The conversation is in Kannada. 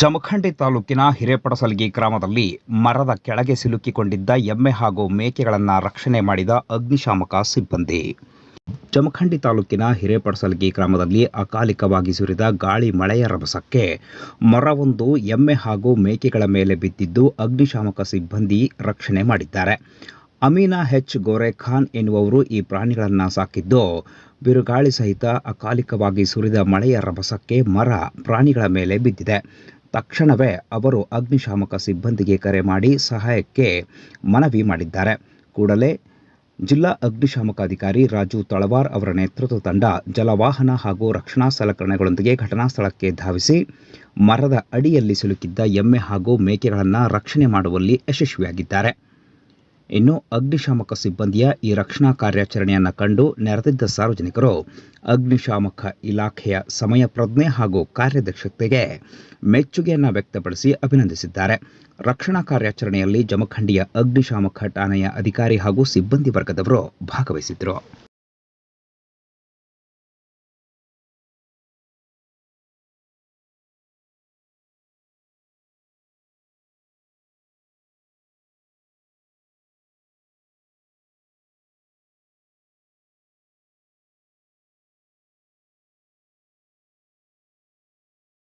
ಜಮಖಂಡಿ ತಾಲೂಕಿನ ಹಿರೇಪಡಸಲ್ಗಿ ಗ್ರಾಮದಲ್ಲಿ ಮರದ ಕೆಳಗೆ ಸಿಲುಕಿಕೊಂಡಿದ್ದ ಎಮ್ಮೆ ಹಾಗೂ ಮೇಕೆಗಳನ್ನು ರಕ್ಷಣೆ ಮಾಡಿದ ಅಗ್ನಿಶಾಮಕ ಸಿಬ್ಬಂದಿ. ಜಮಖಂಡಿ ತಾಲೂಕಿನ ಹಿರೇಪಡಸಲ್ಗಿ ಗ್ರಾಮದಲ್ಲಿ ಅಕಾಲಿಕವಾಗಿ ಸುರಿದ ಗಾಳಿ ಮಳೆಯ ರಭಸಕ್ಕೆ ಮರವೊಂದು ಎಮ್ಮೆ ಹಾಗೂ ಮೇಕೆಗಳ ಮೇಲೆ ಬಿದ್ದಿದ್ದು ಅಗ್ನಿಶಾಮಕ ಸಿಬ್ಬಂದಿ ರಕ್ಷಣೆ ಮಾಡಿದ್ದಾರೆ. ಅಮೀನಾ ಹೆಚ್ ಗೋರೆಖಾನ್ ಎನ್ನುವವರು ಈ ಪ್ರಾಣಿಗಳನ್ನು ಸಾಕಿದ್ದು, ಬಿರುಗಾಳಿ ಸಹಿತ ಅಕಾಲಿಕವಾಗಿ ಸುರಿದ ಮಳೆಯ ರಭಸಕ್ಕೆ ಮರ ಪ್ರಾಣಿಗಳ ಮೇಲೆ ಬಿದ್ದಿದೆ. ತಕ್ಷಣವೇ ಅವರು ಅಗ್ನಿಶಾಮಕ ಸಿಬ್ಬಂದಿಗೆ ಕರೆ ಮಾಡಿ ಸಹಾಯಕ್ಕೆ ಮನವಿ ಮಾಡಿದ್ದಾರೆ. ಕೂಡಲೇ ಜಿಲ್ಲಾ ಅಗ್ನಿಶಾಮಕ ಅಧಿಕಾರಿ ರಾಜು ತಳವಾರ್ ಅವರ ನೇತೃತ್ವ ತಂಡ ಜಲವಾಹನ ಹಾಗೂ ರಕ್ಷಣಾ ಸಲಕರಣೆಗಳೊಂದಿಗೆ ಘಟನಾ ಸ್ಥಳಕ್ಕೆ ಧಾವಿಸಿ ಮರದ ಅಡಿಯಲ್ಲಿ ಸಿಲುಕಿದ್ದ ಎಮ್ಮೆ ಹಾಗೂ ಮೇಕೆಗಳನ್ನು ರಕ್ಷಣೆ ಮಾಡುವಲ್ಲಿ ಯಶಸ್ವಿಯಾಗಿದ್ದಾರೆ. ಇನ್ನು ಅಗ್ನಿಶಾಮಕ ಸಿಬ್ಬಂದಿಯ ಈ ರಕ್ಷಣಾ ಕಾರ್ಯಾಚರಣೆಯನ್ನು ಕಂಡು ನೆರೆದಿದ್ದ ಸಾರ್ವಜನಿಕರು ಅಗ್ನಿಶಾಮಕ ಇಲಾಖೆಯ ಸಮಯ ಪ್ರಜ್ಞೆ ಹಾಗೂ ಕಾರ್ಯದಕ್ಷತೆಗೆ ಮೆಚ್ಚುಗೆಯನ್ನು ವ್ಯಕ್ತಪಡಿಸಿ ಅಭಿನಂದಿಸಿದ್ದಾರೆ. ರಕ್ಷಣಾ ಕಾರ್ಯಾಚರಣೆಯಲ್ಲಿ ಜಮಖಂಡಿಯ ಅಗ್ನಿಶಾಮಕ ಠಾಣೆಯ ಅಧಿಕಾರಿ ಹಾಗೂ ಸಿಬ್ಬಂದಿ ವರ್ಗದವರು ಭಾಗವಹಿಸಿದ್ದರು.